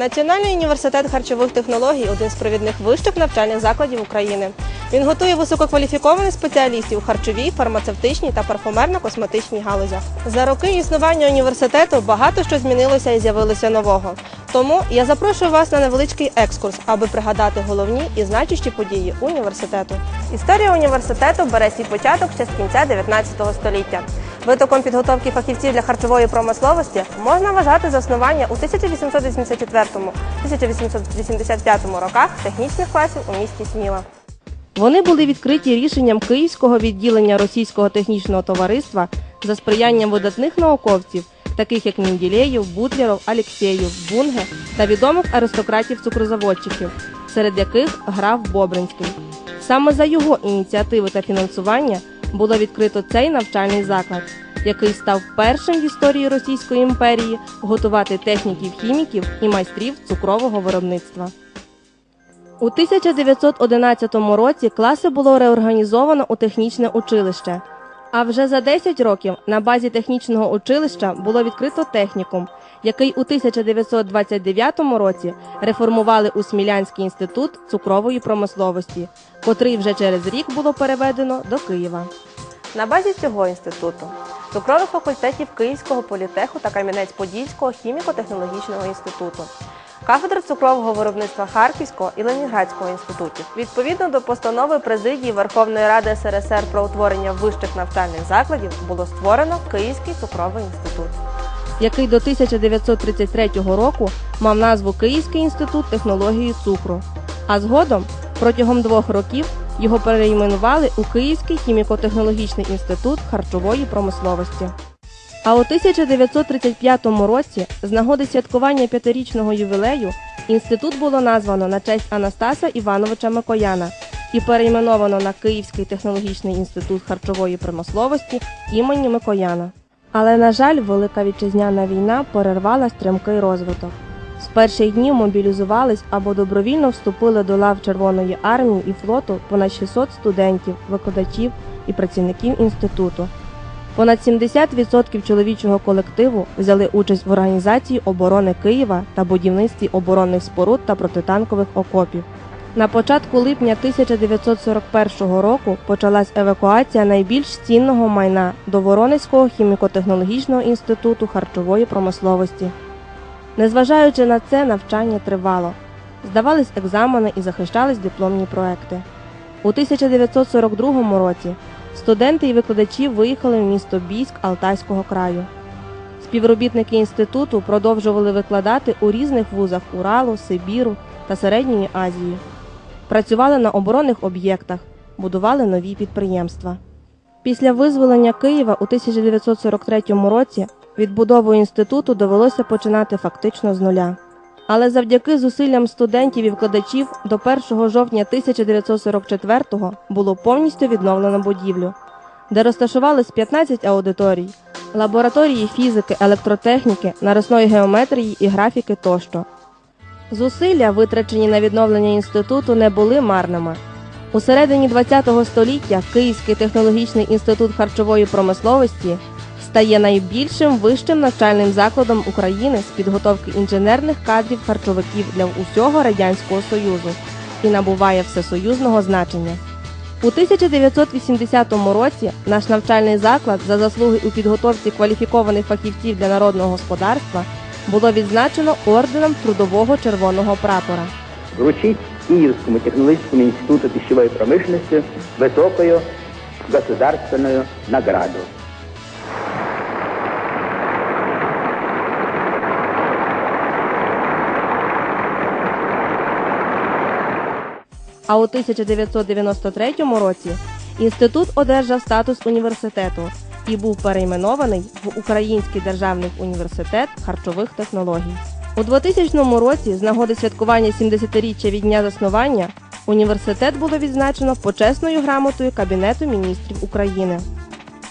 Національний університет харчових технологій один з провідних вищих навчальних закладів України. Він готує висококваліфікованих спеціалістів у харчовій, фармацевтичній та парфумерно-косметичній галузях. За роки існування університету багато що змінилося і з'явилося нового. Тому я запрошую вас на невеличкий екскурс, аби пригадати головні і значущі події університету. Історія університету бере свій початок ще з кінця 19 століття. Витоком підготовки фахівців для харчової промисловості можна вважати заснування у 1884-1885 роках технічних класів у місті Сміла. Вони були відкриті рішенням Київського відділення Російського технічного товариства за сприянням видатних науковців, таких як Менділеєв, Бутлеров, Алєксєєв, Бунге та відомих аристократів-цукрозаводчиків, серед яких граф Бобринський. Саме за його ініціативи та фінансування було відкрито цей навчальний заклад, який став першим в історії Російської імперії готувати техніків-хіміків і майстрів цукрового виробництва. У 1911 році класи було реорганізовано у технічне училище. А вже за 10 років на базі технічного училища було відкрито технікум, який у 1929 році реформували у Смілянський інститут цукрової промисловості, котрий вже через рік було переведено до Києва. На базі цього інституту цукрових факультетів Київського політеху та Кам'янець-Подільського хіміко-технологічного інституту, кафедри цукрового виробництва Харківського і Ленінградського інститутів. Відповідно до постанови президії Верховної Ради СРСР про утворення вищих навчальних закладів було створено Київський цукровий інститут, який до 1933 року мав назву Київський інститут технології цукру. А згодом протягом двох років його перейменували у Київський хіміко-технологічний інститут харчової промисловості. А у 1935 році, з нагоди святкування п'ятирічного ювілею, інститут було названо на честь Анастаса Івановича Микояна і перейменовано на Київський технологічний інститут харчової промисловості імені Микояна. Але, на жаль, Велика Вітчизняна війна перервала стрімкий розвиток. З перших днів мобілізувались або добровільно вступили до лав Червоної армії і флоту понад 600 студентів, викладачів і працівників інституту. Понад 70% чоловічого колективу взяли участь в організації оборони Києва та будівництві оборонних споруд та протитанкових окопів. На початку липня 1941 року почалась евакуація найбільш цінного майна до Воронезького хіміко-технологічного інституту харчової промисловості. Незважаючи на це, навчання тривало. Здавались екзамени і захищались дипломні проекти. У 1942 році студенти і викладачі виїхали в місто Бійськ Алтайського краю. Співробітники інституту продовжували викладати у різних вузах Уралу, Сибіру та Середньої Азії. Працювали на оборонних об'єктах, будували нові підприємства. Після визволення Києва у 1943 році відбудову інституту довелося починати фактично з нуля. Але завдяки зусиллям студентів і викладачів до 1 жовтня 1944-го було повністю відновлено будівлю, де розташувались 15 аудиторій, лабораторії фізики, електротехніки, нарисної геометрії і графіки тощо. Зусилля, витрачені на відновлення інституту, не були марними. У середині ХХ століття Київський технологічний інститут харчової промисловості стає найбільшим вищим навчальним закладом України з підготовки інженерних кадрів харчовиків для усього Радянського Союзу і набуває всесоюзного значення. У 1980 році наш навчальний заклад за заслуги у підготовці кваліфікованих фахівців для народного господарства було відзначено орденом Трудового Червоного прапора. вручить Киевскому технологическому институту пищевой промышленности высокую государственную награду. А у 1993 році інститут одержав статус університету і був перейменований в Український державний університет харчових технологій. У 2000 році, з нагоди святкування 70-річчя від дня заснування, університет було відзначено почесною грамотою Кабінету міністрів України.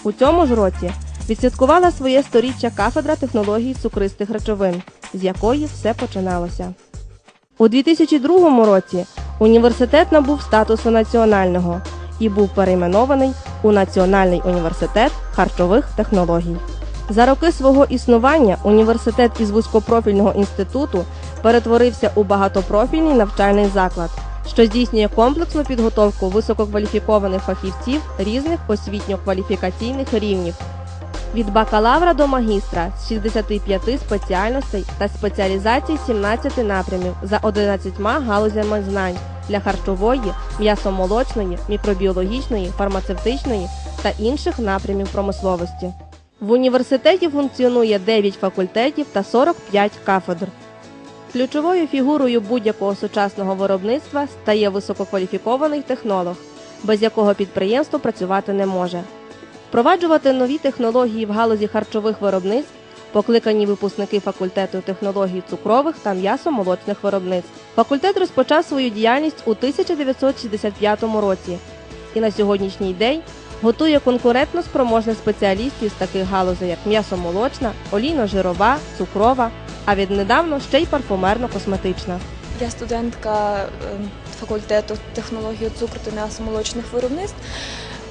У цьому ж році відсвяткувала своє сторіччя кафедра технологій цукристих речовин, з якої все починалося. У 2002 році університет набув статусу національного і був перейменований у Національний університет харчових технологій. За роки свого існування університет із вузькопрофільного інституту перетворився у багатопрофільний навчальний заклад, що здійснює комплексну підготовку висококваліфікованих фахівців різних освітньо-кваліфікаційних рівнів. Від бакалавра до магістра з 65 спеціальностей та спеціалізацій 17 напрямів за 11 галузями знань для харчової, м'ясомолочної, мікробіологічної, фармацевтичної та інших напрямів промисловості. В університеті функціонує 9 факультетів та 45 кафедр. Ключовою фігурою будь-якого сучасного виробництва стає висококваліфікований технолог, без якого підприємство працювати не може. Впроваджувати нові технології в галузі харчових виробництв покликані випускники факультету технологій цукрових та м'ясомолочних виробництв. Факультет розпочав свою діяльність у 1965 році і на сьогоднішній день готує конкурентно спроможних спеціалістів з таких галузей, як м'ясомолочна, олійно-жирова, цукрова, а віднедавно ще й парфумерно-косметична. Я студентка е, факультету технології цукру та м'ясомолочних виробництв.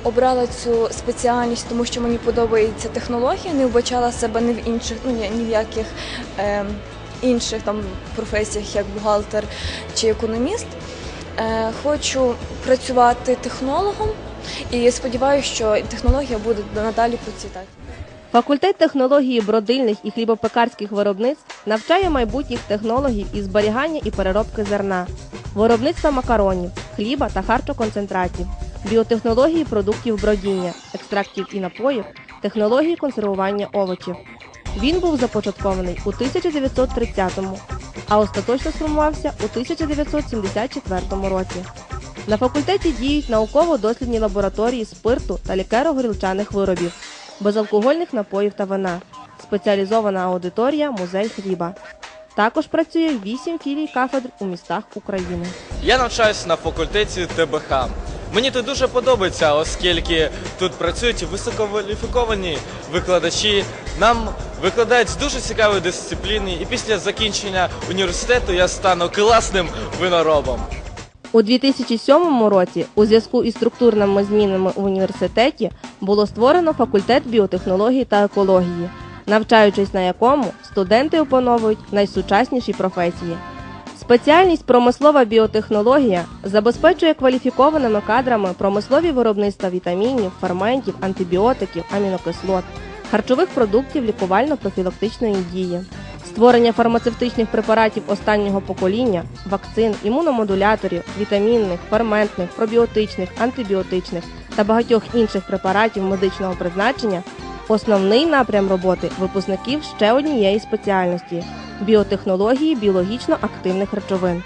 Обрала цю спеціальність, тому що мені подобається технологія, не вбачала себе ні в інших, ну ні в яких е, інших там професіях, як бухгалтер чи економіст. Е, хочу працювати технологом і сподіваюся, що технологія буде надалі процвітати. Факультет технології бродильних і хлібопекарських виробництв навчає майбутніх технологів із зберігання і переробки зерна, виробництва макаронів, хліба та харчоконцентратів, біотехнології продуктів бродіння, екстрактів і напоїв, технології консервування овочів. Він був започаткований у 1930-му, а остаточно сформувався у 1974 році. На факультеті діють науково-дослідні лабораторії спирту та лікеро-горілчаних виробів, безалкогольних напоїв та вина, спеціалізована аудиторія музей хліба. Також працює 8 філій кафедр у містах України. Я навчаюся на факультеті ТБХ. Мені тут дуже подобається, оскільки тут працюють висококваліфіковані викладачі. Нам викладають з дуже цікавої дисципліни, і після закінчення університету я стану класним виноробом. У 2007 році, у зв'язку із структурними змінами в університеті, було створено факультет біотехнології та екології, навчаючись на якому студенти опановують найсучасніші професії. Спеціальність промислова біотехнологія забезпечує кваліфікованими кадрами промислові виробництва вітамінів, ферментів, антибіотиків, амінокислот, харчових продуктів лікувально-профілактичної дії, створення фармацевтичних препаратів останнього покоління, вакцин, імуномодуляторів, вітамінних, ферментних, пробіотичних, антибіотичних та багатьох інших препаратів медичного призначення Основний напрям роботи випускників ще однієї спеціальності біотехнології біологічно активних речовин.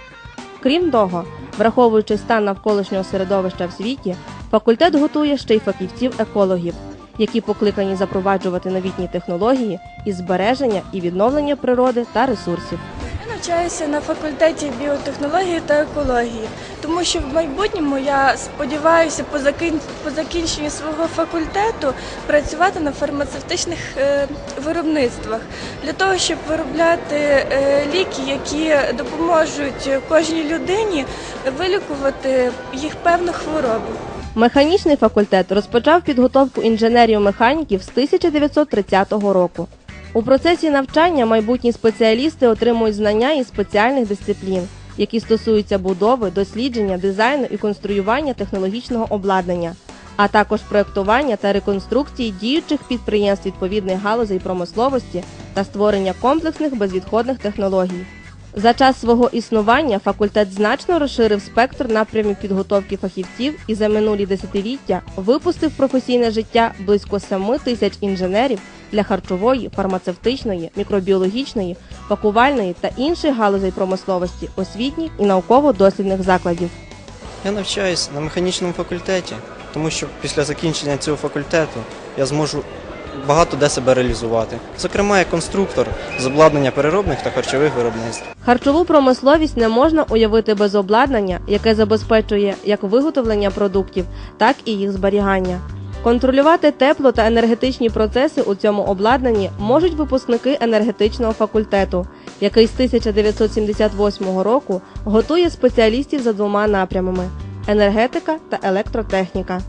Крім того, враховуючи стан навколишнього середовища в світі, факультет готує ще й фахівців-екологів, які покликані запроваджувати новітні технології із збереження і відновлення природи та ресурсів. Я навчаюся на факультеті біотехнології та екології, тому що в майбутньому я сподіваюся по закін... по закінченню свого факультету працювати на фармацевтичних е, виробництвах для того, щоб виробляти е, ліки, які допоможуть кожній людині вилікувати їх певну хворобу. Механічний факультет розпочав підготовку інженерів-механіків з 1930 року. У процесі навчання майбутні спеціалісти отримують знання із спеціальних дисциплін, які стосуються будови, дослідження, дизайну і конструювання технологічного обладнання, а також проєктування та реконструкції діючих підприємств відповідних галузей промисловості та створення комплексних безвідходних технологій. За час свого існування факультет значно розширив спектр напрямів підготовки фахівців і за минулі десятиліття випустив професійне життя близько 7 тисяч інженерів для харчової, фармацевтичної, мікробіологічної, пакувальної та інших галузей промисловості, освітніх і науково-дослідних закладів. Я навчаюсь на механічному факультеті, тому що після закінчення цього факультету я зможу багато де себе реалізувати. Зокрема, як конструктор з обладнання переробних та харчових виробництв. Харчову промисловість не можна уявити без обладнання, яке забезпечує як виготовлення продуктів, так і їх зберігання. Контролювати тепло та енергетичні процеси у цьому обладнанні можуть випускники енергетичного факультету, який з 1978 року готує спеціалістів за двома напрямами енергетика та електротехніка.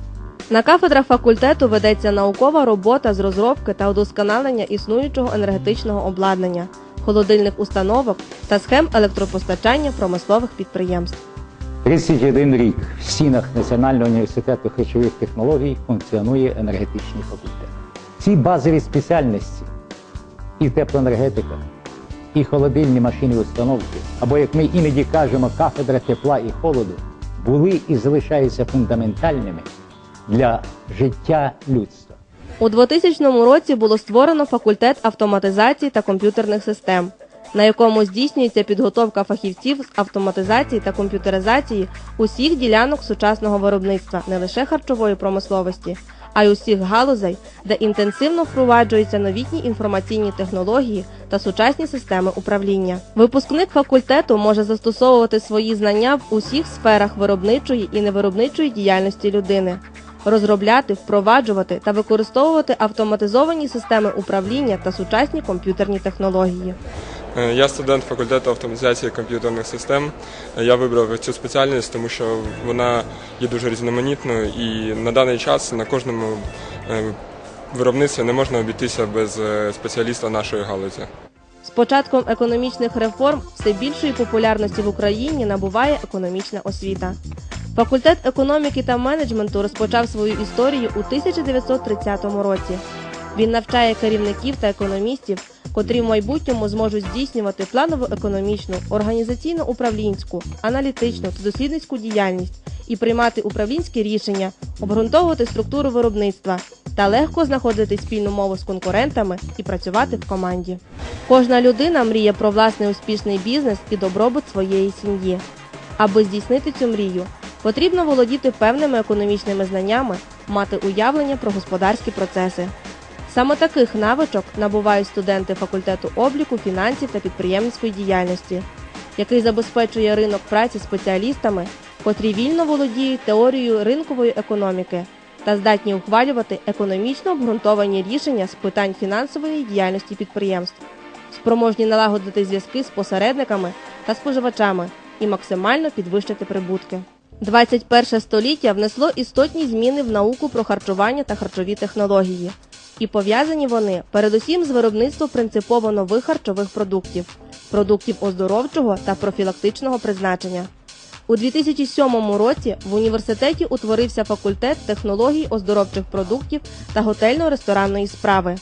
На кафедрах факультету ведеться наукова робота з розробки та удосконалення існуючого енергетичного обладнання, холодильних установок та схем електропостачання промислових підприємств. 31 рік в стінах Національного університету харчових технологій функціонує енергетичний факультет. Ці базові спеціальності і теплоенергетика, і холодильні машини установки, або як ми іноді кажемо, кафедра тепла і холоду, були і залишаються фундаментальними для життя людства. У 2000 році було створено факультет автоматизації та комп'ютерних систем, на якому здійснюється підготовка фахівців з автоматизації та комп'ютеризації усіх ділянок сучасного виробництва не лише харчової промисловості, а й усіх галузей, де інтенсивно впроваджуються новітні інформаційні технології та сучасні системи управління. Випускник факультету може застосовувати свої знання в усіх сферах виробничої і невиробничої діяльності людини розробляти, впроваджувати та використовувати автоматизовані системи управління та сучасні комп'ютерні технології. Е, Я студент факультету автоматизації комп'ютерних систем. Е, Я вибрав цю спеціальність, тому що вона є дуже різноманітною і на даний час на кожному е, виробництві не можна обійтися без спеціаліста нашої галузі. З початком економічних реформ все більшої популярності в Україні набуває економічна освіта. Факультет економіки та менеджменту розпочав свою історію у 1930 році. Він навчає керівників та економістів, котрі в майбутньому зможуть здійснювати планову економічну, організаційно-управлінську, аналітичну та дослідницьку діяльність і приймати управлінські рішення, обґрунтовувати структуру виробництва та легко знаходити спільну мову з конкурентами і працювати в команді. Кожна людина мріє про власний успішний бізнес і добробут своєї сім'ї. Аби здійснити цю мрію, потрібно володіти певними економічними знаннями, мати уявлення про господарські процеси. Саме таких навичок набувають студенти факультету обліку, фінансів та підприємницької діяльності, який забезпечує ринок праці спеціалістами, котрі вільно володіють теорією ринкової економіки та здатні ухвалювати економічно обґрунтовані рішення з питань фінансової діяльності підприємств, спроможні налагодити зв'язки з посередниками та споживачами і максимально підвищити прибутки. 21 століття внесло істотні зміни в науку про харчування та харчові технології. І пов'язані вони передусім з виробництвом принципово нових харчових продуктів, продуктів оздоровчого та профілактичного призначення. У 2007 році в університеті утворився факультет технологій оздоровчих продуктів та готельно-ресторанної справи,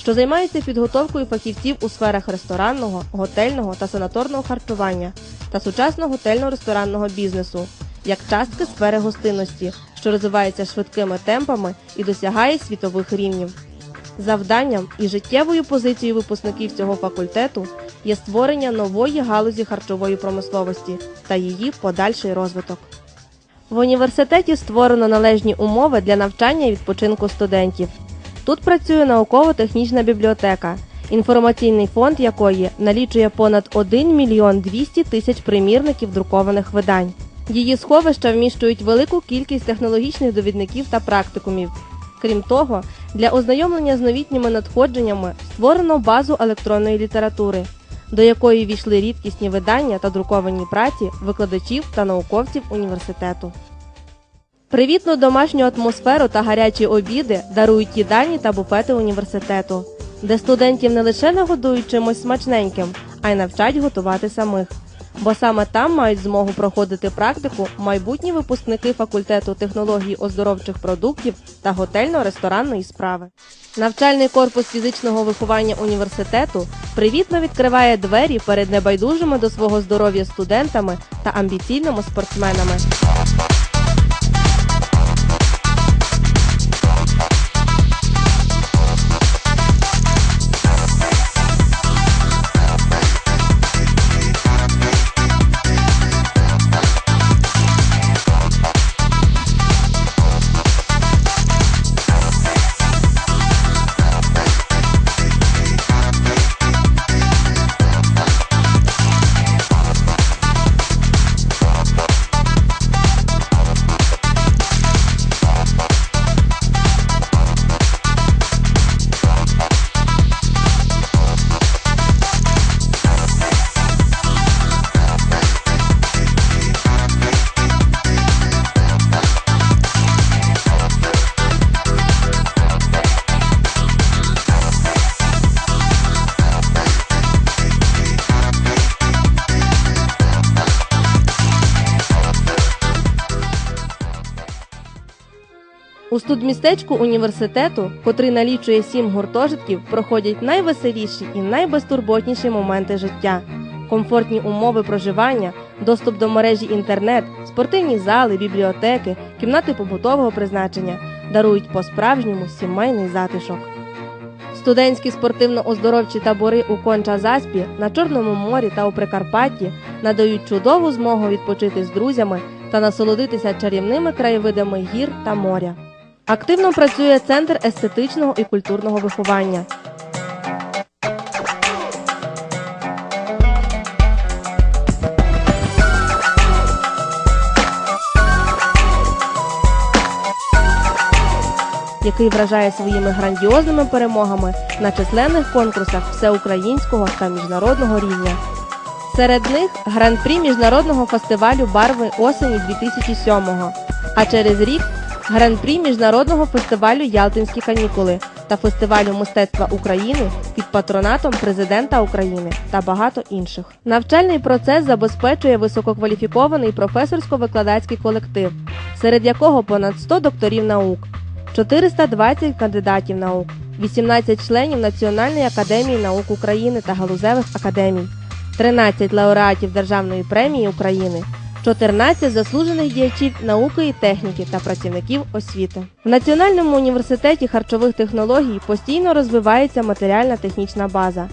що займається підготовкою фахівців у сферах ресторанного, готельного та санаторного харчування та сучасного готельно-ресторанного бізнесу, як частки сфери гостинності, що розвивається швидкими темпами і досягає світових рівнів. Завданням і життєвою позицією випускників цього факультету є створення нової галузі харчової промисловості та її подальший розвиток. В університеті створено належні умови для навчання і відпочинку студентів. Тут працює науково-технічна бібліотека, інформаційний фонд якої налічує понад 1 мільйон 200 тисяч примірників друкованих видань. Її сховища вміщують велику кількість технологічних довідників та практикумів. Крім того, для ознайомлення з новітніми надходженнями створено базу електронної літератури, до якої війшли рідкісні видання та друковані праці викладачів та науковців університету. Привітну домашню атмосферу та гарячі обіди дарують їдальні та буфети університету, де студентів не лише нагодують чимось смачненьким, а й навчать готувати самих. Бо саме там мають змогу проходити практику майбутні випускники факультету технології оздоровчих продуктів та готельно-ресторанної справи. Навчальний корпус фізичного виховання університету привітно відкриває двері перед небайдужими до свого здоров'я студентами та амбіційними спортсменами. У студмістечку університету, котрий налічує сім гуртожитків, проходять найвеселіші і найбезтурботніші моменти життя. Комфортні умови проживання, доступ до мережі інтернет, спортивні зали, бібліотеки, кімнати побутового призначення дарують по-справжньому сімейний затишок. Студентські спортивно-оздоровчі табори у Конча-Заспі, на Чорному морі та у Прикарпатті надають чудову змогу відпочити з друзями та насолодитися чарівними краєвидами гір та моря. Активно працює центр естетичного і культурного виховання. який вражає своїми грандіозними перемогами на численних конкурсах всеукраїнського та міжнародного рівня. Серед них гран-прі міжнародного фестивалю барви осені 2007-го, а через рік гран-прі міжнародного фестивалю Ялтинські канікули та фестивалю мистецтва України під патронатом президента України та багато інших. Навчальний процес забезпечує висококваліфікований професорсько-викладацький колектив, серед якого понад 100 докторів наук, 420 кандидатів наук, 18 членів Національної академії наук України та галузевих академій, 13 лауреатів Державної премії України, 14 заслужених діячів науки і техніки та працівників освіти. В Національному університеті харчових технологій постійно розвивається матеріальна технічна база.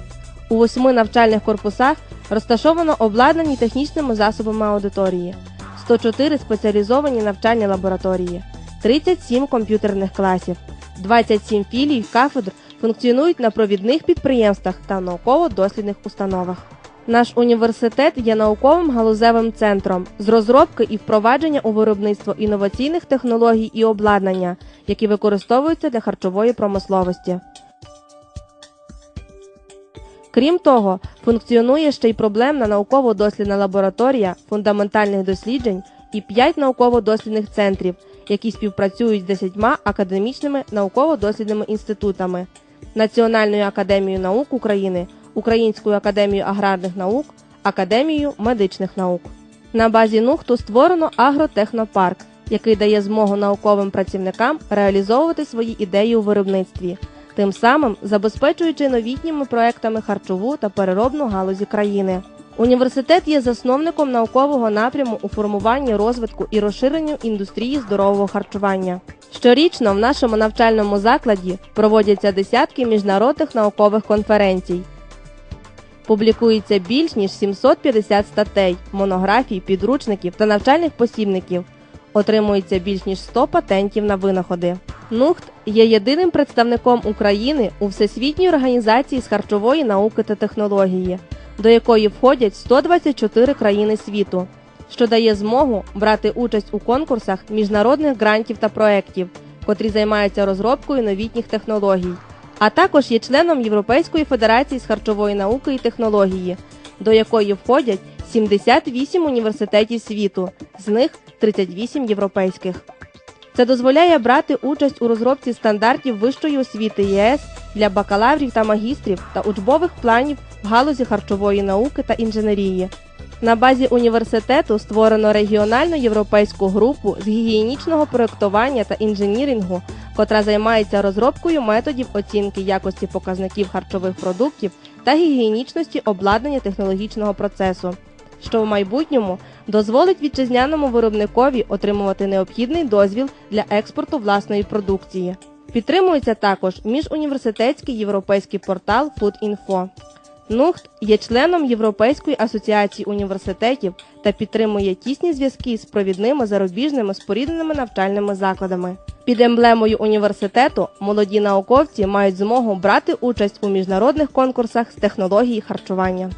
У восьми навчальних корпусах розташовано обладнані технічними засобами аудиторії, 104 спеціалізовані навчальні лабораторії, 37 комп'ютерних класів, 27 філій кафедр функціонують на провідних підприємствах та науково-дослідних установах. Наш університет є науковим галузевим центром з розробки і впровадження у виробництво інноваційних технологій і обладнання, які використовуються для харчової промисловості. Крім того, функціонує ще й проблемна науково-дослідна лабораторія фундаментальних досліджень і 5 науково-дослідних центрів, які співпрацюють з 10 академічними науково-дослідними інститутами, Національною академією наук України, Українською академією аграрних наук, Академією медичних наук. На базі НУХТу створено агротехнопарк, який дає змогу науковим працівникам реалізовувати свої ідеї у виробництві, тим самим забезпечуючи новітніми проектами харчову та переробну галузі країни. Університет є засновником наукового напряму у формуванні розвитку і розширенню індустрії здорового харчування. Щорічно в нашому навчальному закладі проводяться десятки міжнародних наукових конференцій. Публікується більш ніж 750 статей, монографій, підручників та навчальних посібників. Отримується більш ніж 100 патентів на винаходи. НУХТ є єдиним представником України у Всесвітній організації з харчової науки та технології, до якої входять 124 країни світу, що дає змогу брати участь у конкурсах міжнародних грантів та проєктів, котрі займаються розробкою новітніх технологій, а також є членом Європейської федерації з харчової науки і технології, до якої входять 78 університетів світу, з них 38 європейських. Це дозволяє брати участь у розробці стандартів вищої освіти ЄС для бакалаврів та магістрів та учбових планів в галузі харчової науки та інженерії. На базі університету створено регіональну європейську групу з гігієнічного проєктування та інженірінгу, котра займається розробкою методів оцінки якості показників харчових продуктів та гігієнічності обладнання технологічного процесу, що в майбутньому дозволить вітчизняному виробникові отримувати необхідний дозвіл для експорту власної продукції. Підтримується також міжуніверситетський європейський портал FoodInfo. НУХТ є членом Європейської асоціації університетів та підтримує тісні зв'язки з провідними зарубіжними спорідненими навчальними закладами. Під емблемою університету молоді науковці мають змогу брати участь у міжнародних конкурсах з технології харчування.